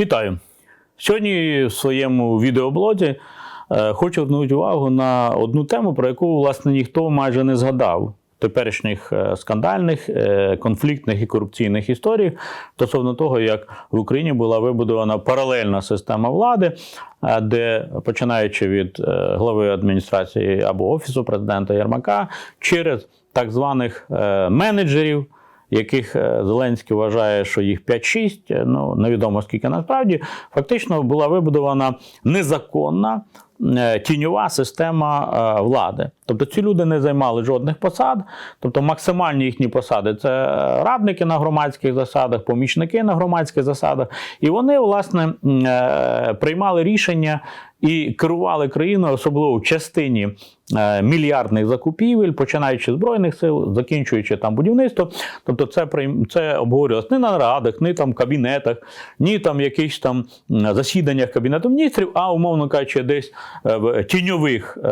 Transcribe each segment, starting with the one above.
Вітаю! Сьогодні в своєму відеоблозі е, хочу звернути увагу на одну тему, про яку власне ніхто майже не згадав. Теперішніх е, скандальних, е, конфліктних і корупційних історій стосовно того, як в Україні була вибудована паралельна система влади, де починаючи від глави адміністрації або офісу президента Єрмака, через так званих менеджерів, яких е, Зеленський вважає, що їх 5-6, е, ну невідомо скільки насправді, фактично була вибудована незаконна е, тіньова система влади. Тобто ці люди не займали жодних посад, тобто максимальні їхні посади це радники на громадських засадах, помічники на громадських засадах, і вони власне приймали рішення. І керували країною, особливо в частині е, мільярдних закупівель, починаючи збройних сил, закінчуючи там будівництво. Тобто, це це обговорювалось не на радах, ні там кабінетах, ні там якихось там засіданнях кабінету міністрів, а умовно кажучи, десь е, в тіньових е,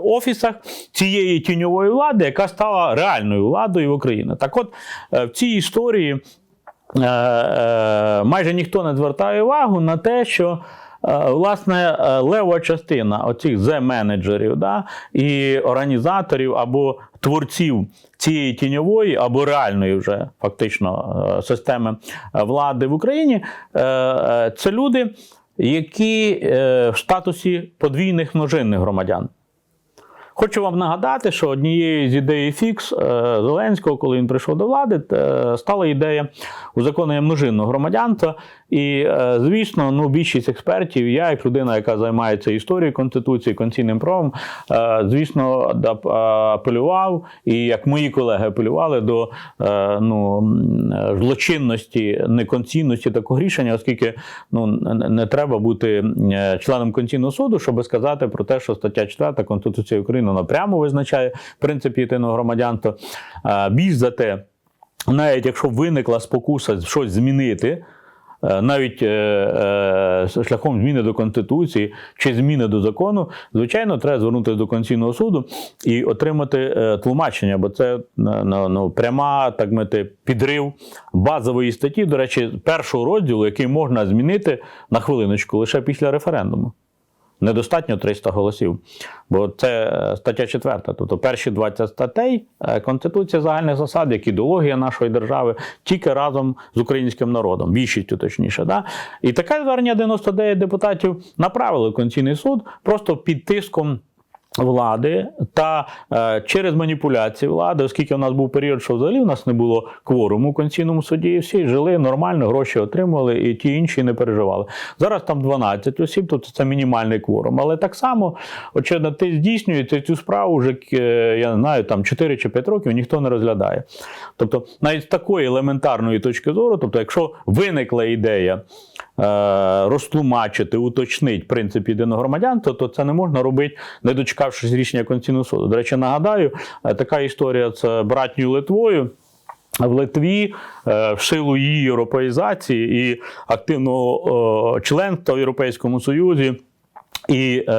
офісах цієї тіньової влади, яка стала реальною владою в Україні. Так, от в цій історії майже ніхто не звертає увагу на те, що. Е, Власне, е, лева частина оцих зе-менеджерів да, і організаторів або творців цієї тіньової або реальної вже фактично е, системи влади в Україні, це люди, які в статусі подвійних множинних громадян. Хочу вам нагадати, що однією з ідей фікс Зеленського, коли він прийшов до влади, стала ідея узаконення множинного громадянства. І, е, звісно, ну, більшість експертів, я, як людина, яка займається історією Конституції, конституційним правом, е, звісно, е, апелював, і як мої колеги апелювали до ну, злочинності, неконційності такого рішення, оскільки ну, не- треба бути членом Конституційного суду, щоб сказати про те, що стаття 4 Конституції України вона прямо визначає принцип єдиного громадянства. Більш за те, навіть якщо виникла спокуса щось змінити, навіть е, е, шляхом зміни до Конституції чи зміни до закону, звичайно, треба звернутися до Конституційного суду і отримати е, тлумачення, бо це ну, ну, ну, пряма, так мати, підрив базової статті, до речі, першого розділу, який можна змінити на хвилиночку лише після референдуму. Недостатньо 300 голосів, бо це е, стаття 4. Тобто перші 20 статей Конституції Конституція загальних засад, як ідеологія нашої держави, тільки разом з українським народом, більшістю точніше. Да? І таке звернення 99 депутатів направили в Конституційний суд просто під тиском. Влади та е, через маніпуляції влади, оскільки в нас був період, що взагалі в нас не було кворуму в Конституційному суді, і всі жили нормально, гроші отримували, і ті інші не переживали. Зараз там 12 осіб, тобто це мінімальний кворум. Але так само, очевидно, ти здійснюється цю справу вже е, я не знаю, там 4 чи 5 років ніхто не розглядає. Тобто, навіть з такої елементарної точки зору, тобто, якщо виникла ідея розтлумачити, уточнити принцип єдиного громадянства, то це не можна робити, не дочекавшись рішення Конституційного суду. До речі, нагадаю, е, така історія з братньою Литвою. В Литві е, в силу її європеїзації і активного е, членства в Європейському Союзі. І е,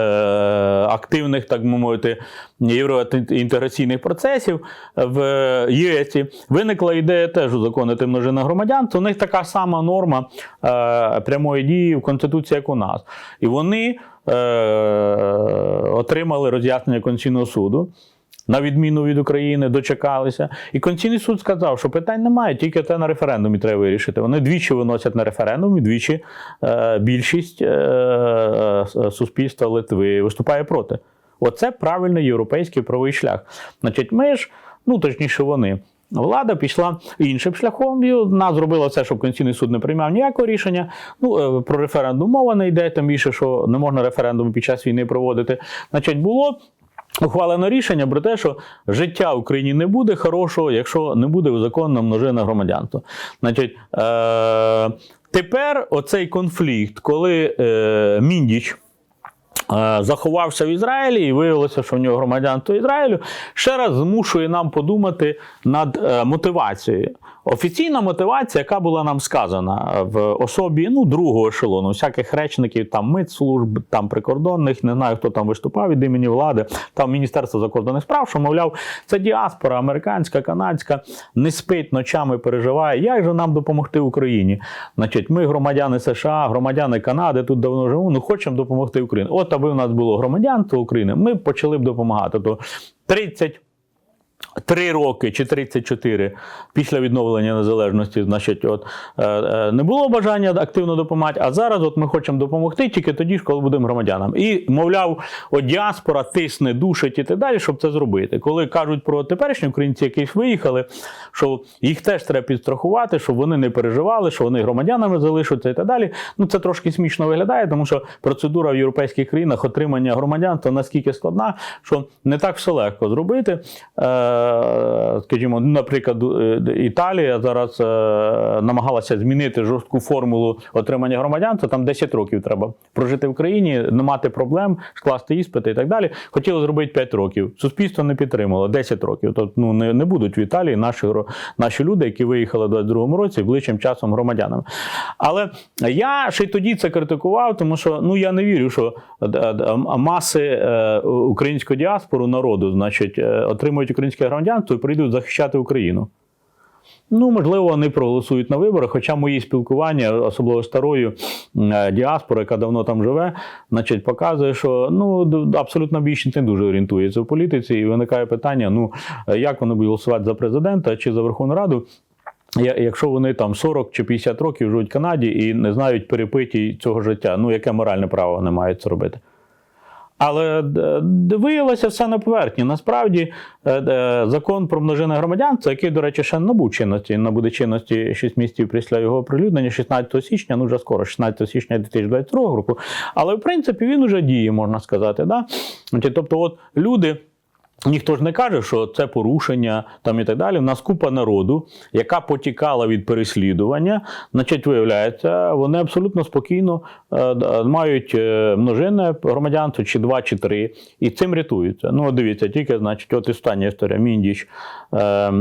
активних, так би мовити, євроінтеграційних процесів в ЄСі виникла ідея теж узаконити множинне громадянство. У них така сама норма е, прямої дії в Конституції, як у нас. І вони е, отримали роз'яснення Конституційного суду. На відміну від України, дочекалися. І Конституційний суд сказав, що питань немає, тільки те на референдумі треба вирішити. Вони двічі виносять на референдум, і двічі е, більшість е, е, суспільства Литви виступає проти. Оце правильний європейський правий шлях. Значить, ми ж, ну точніше, вони. Влада пішла іншим шляхом, і вона зробила все, щоб Конституційний суд не приймав ніякого рішення. Ну, е, про референдум мова не йде, тим більше, що не можна референдум під час війни проводити. Значить, було ухвалено рішення про те, що життя в Україні не буде хорошого, якщо не буде законно множина громадянства. Значить, е- тепер оцей конфлікт, коли е- Міндіч. Е, заховався в Ізраїлі і виявилося, що в нього громадянство Ізраїлю, ще раз змушує нам подумати над е, мотивацією. Офіційна мотивація, яка була нам сказана в особі ну, другого ешелону, всяких речників, там митслужб, там прикордонних, не знаю, хто там виступав від імені влади, там Міністерство закордонних справ, що мовляв, це діаспора американська, канадська, не спить ночами, переживає. Як же нам допомогти Україні? Значить, ми громадяни США, громадяни Канади, тут давно живемо, ну хочемо допомогти Україні. От аби в нас було громадянство України, ми почали б допомагати. То 30 Три роки чи 34 після відновлення незалежності, значить, от е, е, не було бажання активно допомагати. А зараз от ми хочемо допомогти тільки тоді, ж, коли будемо громадянам. І мовляв, от діаспора тисне, душить і так далі, щоб це зробити. Коли кажуть про теперішні українці, які виїхали, що їх теж треба підстрахувати, щоб вони не переживали, що вони громадянами залишаться і так далі. Ну це трошки смішно виглядає, тому що процедура в європейських країнах отримання громадянства наскільки складна, що не так все легко зробити. Е, Скажімо, наприклад, е, Італія зараз е, намагалася змінити жорстку формулу отримання громадянства. Там 10 років треба прожити в країні, не мати проблем, скласти іспити і так далі. Хотіли зробити 5 років. Суспільство не підтримало 10 років. Тобто ну не, не будуть в Італії наші наші люди, які виїхали в 22-му році, ближчим часом громадянами. Але я ще й тоді це критикував, тому що ну я не вірю, що е, маси українського діаспору народу, значить, отримують українське громадянство і прийдуть захищати Україну. Ну, можливо, вони проголосують на виборах, хоча мої спілкування, особливо старою е, діаспорою, яка давно там живе, значить, показує, що ну, абсолютно більшість не дуже орієнтується в політиці, і виникає питання: ну, е, як вони будуть голосувати за президента чи за Верховну Раду. Якщо вони там 40 чи 50 років живуть в Канаді і не знають перепиті цього життя, ну яке моральне право вони мають це робити? Але виявилося все на поверхні. Насправді е, е, закон про множинне громадянство, який, до речі, ще набув чинності, набуде чинності 6 місяців після його оприлюднення, 16 січня, ну вже скоро, 16 січня 2022 року. Але в принципі він уже діє, можна сказати. Да? Тобто, от люди. Ніхто ж не каже, що це порушення там і так далі. У нас купа народу, яка потікала від переслідування, значить, виявляється, вони абсолютно спокійно е, мають е, множинне громадянство, чи два, чи три, і цим рятуються. Ну, дивіться, тільки, значить, от остання історія. Міндіч, е,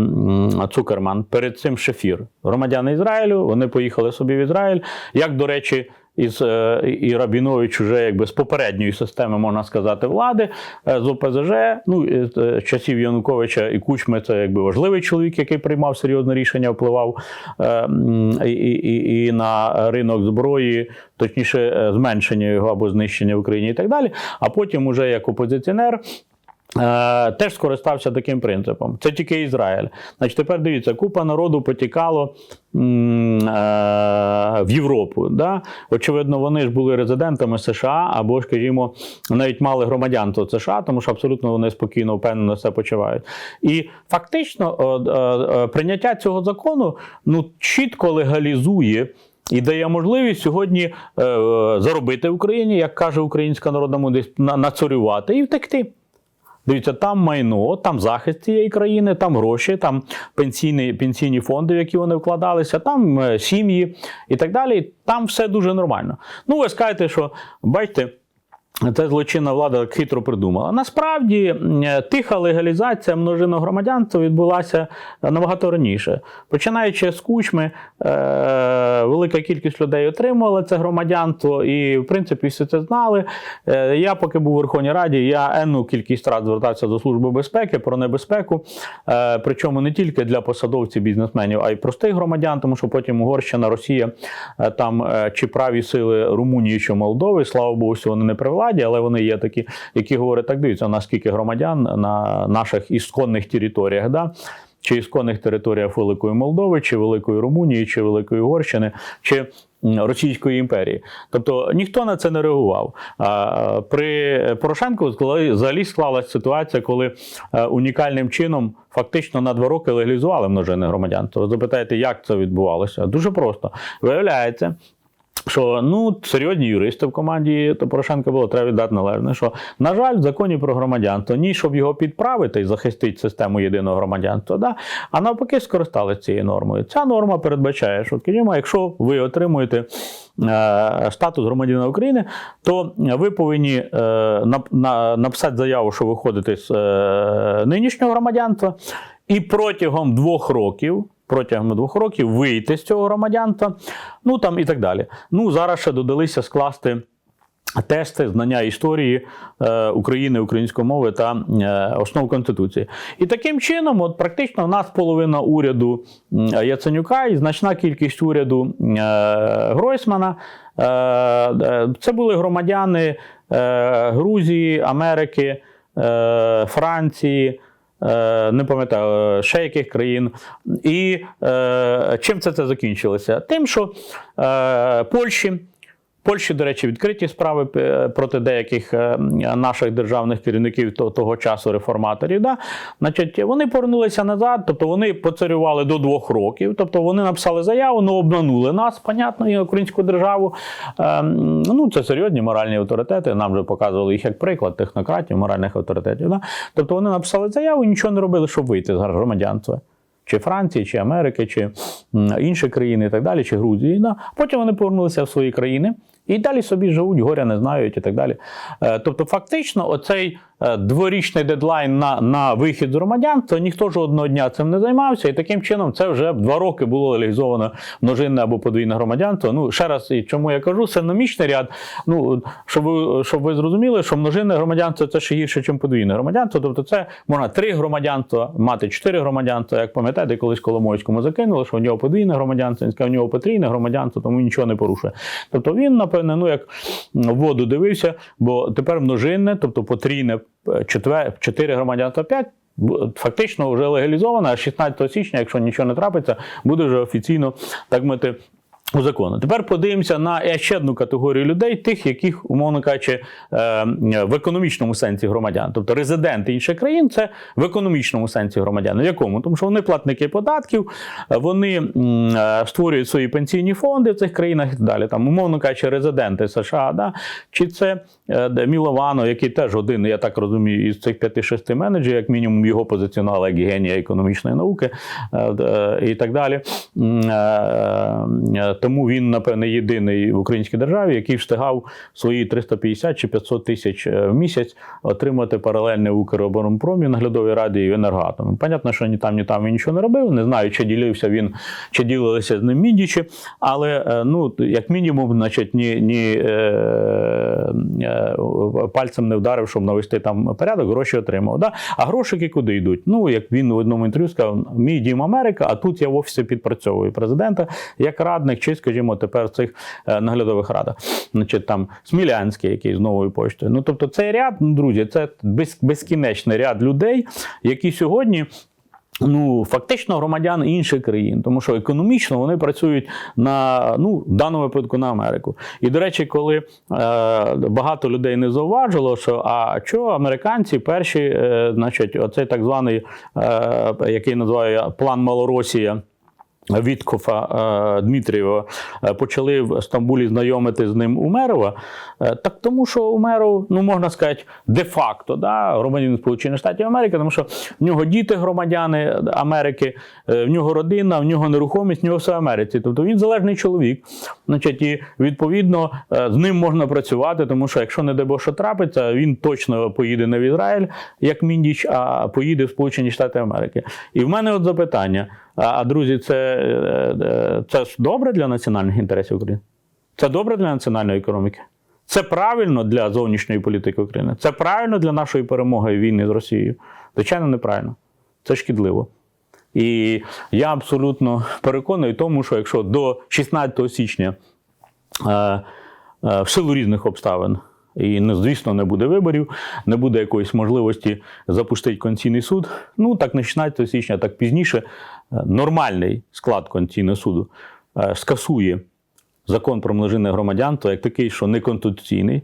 Цукерман, перед цим Шефір. Громадяни Ізраїлю, вони поїхали собі в Ізраїль. Як, до речі, із е, і Рабінович вже якби з попередньої системи, можна сказати, влади е, з ОПЗЖ. Ну е, з часів Януковича і Кучми це якби важливий чоловік, який приймав серйозне рішення, впливав е, і, і, і, на ринок зброї, точніше, е, зменшення його або знищення в Україні і так далі. А потім, уже як опозиціонер. Е, теж скористався таким принципом. Це тільки Ізраїль. Значить, тепер дивіться, купа народу потікало е, в Європу. Да? Очевидно, вони ж були резидентами США або, скажімо, навіть мали громадянство США, тому що абсолютно вони спокійно, впевнено все почувають. І фактично е, прийняття цього закону ну, чітко легалізує. І дає можливість сьогодні е, заробити в Україні, як каже українська народна мудрість, на- нацарювати і втекти. Дивіться, там майно, там захист цієї країни, там гроші, там пенсійні, пенсійні фонди, в які вони вкладалися, там е, сім'ї і так далі. Там все дуже нормально. Ну, ви скажете, що бачите. Це злочинна влада хитро придумала. Насправді е, тиха легалізація множинного громадянства відбулася набагато раніше. Починаючи з кучми, е, велика кількість людей отримувала це громадянство, і в принципі всі це знали. Е, я, поки був у Верховній Раді, я енну кількість разів звертався до Служби безпеки про небезпеку. Е, причому не тільки для посадовців, бізнесменів, а й простих громадян, тому що потім Угорщина, Росія, е, там е, чи праві сили Румунії чи Молдови, слава Богу, вони не при владі, але вони є такі, які говорять, так дивіться, у нас скільки громадян на наших ісконних територіях. Да? Чи ісконних територіях Великої Молдови, чи Великої Румунії, чи Великої Угорщини, чи Російської імперії. Тобто ніхто на це не реагував. При Порошенку взагалі склалася ситуація, коли е, унікальним чином фактично на два роки легалізували множинне громадянство. Ви запитаєте, як це відбувалося? Дуже просто. Виявляється, що ну серйозні юристи в команді Порошенка було, треба віддати належне. Що на жаль, в законі про громадянство ні, щоб його підправити і захистити систему єдиного громадянства, да, а навпаки, скористалися цією нормою. Ця норма передбачає, що скажімо, якщо ви отримуєте. е, Статус громадянина України, то ви повинні е, нап- на- написати заяву, що ви ходите з е, нинішнього громадянства, і протягом двох років протягом двох років вийти з цього громадянства, ну там і так далі. Ну зараз ще додалися скласти. Тести знання історії е, України, української мови та е, основ Конституції. І таким чином, от практично в нас половина уряду Яценюка і значна кількість уряду е, Гройсмана е, е, це були громадяни е, Грузії, Америки, е, Франції. Е, Не пам'ятаю, ще яких країн. І е, чим це, це закінчилося? Тим, що е, Польщі. Польщі, до речі, відкриті справи е, проти деяких е, наших державних керівників того часу реформаторів. Да? Значить, вони повернулися назад, тобто вони поцарювали до двох років. Тобто вони написали заяву, ну обманули нас, понятно, і українську державу. Е, Ну, це серйозні моральні авторитети. Нам вже показували їх як приклад технократів, моральних авторитетів. Да? Тобто вони написали заяву і нічого не робили, щоб вийти з громадянства. Чи Франції, чи Америки, чи інші країни і так далі, чи Грузії. Да. Потім вони повернулися в свої країни і далі собі живуть, горя не знають і так далі. Е, Тобто, фактично, оцей е, дворічний дедлайн на, на вихід з громадянства, ніхто жодного дня цим не займався, і таким чином це вже два роки було легалізовано множинне або подвійне громадянство. Ну, ще раз, і чому я кажу, синомічний ряд. Ну, щоб ви, щоб ви зрозуміли, що множинне громадянство це ще гірше, ніж подвійне громадянство. Тобто, це можна три громадянства, мати чотири громадянства. Як пам'ятаєте, колись Коломойському закинули, що в нього подвійне громадянство, він сказав, в нього потрійне громадянство, тому нічого не порушує. Тобто він, напевне, ну як в воду дивився, бо тепер множинне, тобто потрійне е, четвер, чотири громадянства п'ять. бу- Фактично вже легалізована, а 16 січня, якщо нічого не трапиться, буде вже офіційно так мати. У закону. Тепер подивимося на ще одну категорію людей, тих, яких, умовно кажучи, е, в економічному сенсі громадян. Тобто резиденти інших країн це в економічному сенсі громадян. Якому? Тому що вони платники податків, вони е, створюють свої пенсійні фонди в цих країнах і так далі. Там, умовно кажучи, резиденти США, да? чи це е, Міловано, який теж один, я так розумію, із цих 5-6 менеджерів, як мінімум його позиціонували як генія економічної науки і так далі. Тому він, напевне, єдиний в українській державі, який встигав свої 350 чи 500 тисяч е, в місяць отримати паралельне в Укроборонпромі, наглядовій раді і в. Понятно, що ні там, ні там він нічого не робив. Не знаю, чи ділився він, чи ділилися з ним мідічі, але е, ну, як мінімум, значить, ні, ні е, е, пальцем не вдарив, щоб навести там порядок, гроші отримав. Да? А грошики куди йдуть? Ну, як він в одному інтерв'ю сказав, мій дім Америка, а тут я в офісі підпрацьовую президента як радник, чи, скажімо, тепер в цих е, наглядових радах. Значить, там Смілянський, який з новою поштою. Ну, тобто, цей ряд, ну, друзі, це безкінечний ряд людей, які сьогодні. Ну, фактично громадян інших країн, тому що економічно вони працюють на ну, в даному випадку на Америку. І до речі, коли е, багато людей не зауважило, що а що американці перші, е, значить, оцей так званий, е, який називає план Малоросія. Віткофа е, Дмитрієва е, почали в Стамбулі знайомити з ним Умерова. Е, так тому, що Умеров, ну можна сказати, де-факто, да, громадянин Сполучених Штатів Америки, тому що в нього діти громадяни Америки, в нього родина, в нього нерухомість, в нього все в Америці. Тобто він залежний чоловік. Значить, і відповідно з ним можна працювати, тому що якщо не дай Бог, що трапиться, він точно поїде не в Ізраїль, як Міндіч, а поїде в Сполучені Штати Америки. І в мене от запитання. А, друзі, це, е, е, це ж добре для національних інтересів України? Це добре для національної економіки? Це правильно для зовнішньої політики України? Це правильно для нашої перемоги в війні з Росією? Звичайно, неправильно. Це шкідливо. І я абсолютно переконаний тому, що якщо до 16 січня е, в силу різних обставин. І звісно не буде виборів, не буде якоїсь можливості запустити Конституційний суд. Ну так не 16 січня, так пізніше. Нормальний склад Конституційного суду е, скасує закон про множинне громадянство як такий, що неконституційний.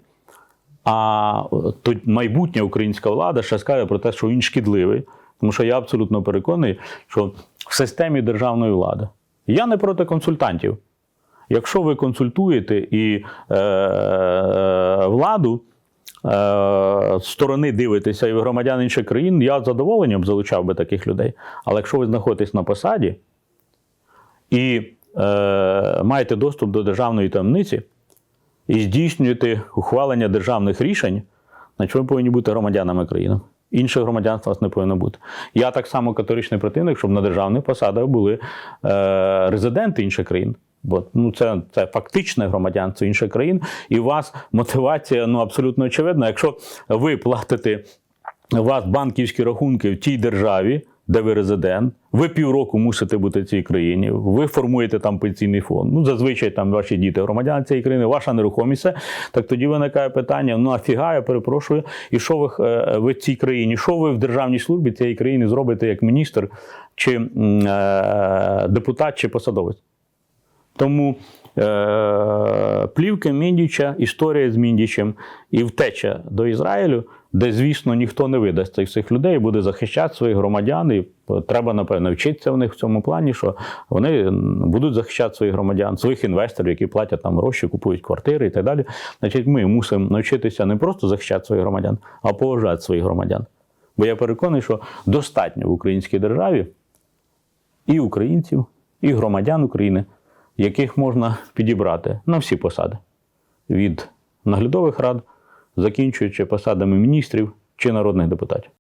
А е, то майбутня українська влада ще скаже про те, що він шкідливий. Тому що я абсолютно переконаний, що в системі державної влади я не проти консультантів. Якщо ви консультуєте і е, е, владу сторони дивитеся і громадян інших країн, я з задоволенням залучав би таких людей. Але якщо ви знаходитесь на посаді і е, маєте доступ до державної таємниці і здійснюєте ухвалення державних рішень, значить ви повинні бути громадянами країни. Інших громадянств у вас не повинно бути. Я так само категоричний противник, щоб на державних посадах були е, резиденти інших країн. Бо ну, це, це фактичне громадянство інших країн, і у вас мотивація ну, абсолютно очевидна. Якщо ви платите у вас банківські рахунки в тій державі, де ви резидент, ви півроку мусите бути в цій країні, ви формуєте там пенсійний фонд. Ну, зазвичай там ваші діти громадяни цієї країни, ваша нерухомість, так тоді виникає питання: ну афіга, я перепрошую, і що ви, е, ви в цій країні? Що ви в державній службі цієї країни зробите як міністр, чи е, депутат, чи посадовець? Тому е, плівки Міндіча, історія з Міндічем і втеча до Ізраїлю, де, звісно, ніхто не видасть цих всіх людей, буде захищати своїх громадян. І треба, напевно, вчитися в них в цьому плані, що вони будуть захищати своїх громадян, своїх інвесторів, які платять там гроші, купують квартири і так далі. Значить, ми мусимо навчитися не просто захищати своїх громадян, а поважати своїх громадян. Бо я переконаний, що достатньо в українській державі і українців, і громадян України, яких можна підібрати на всі посади від наглядових рад, закінчуючи посадами міністрів чи народних депутатів.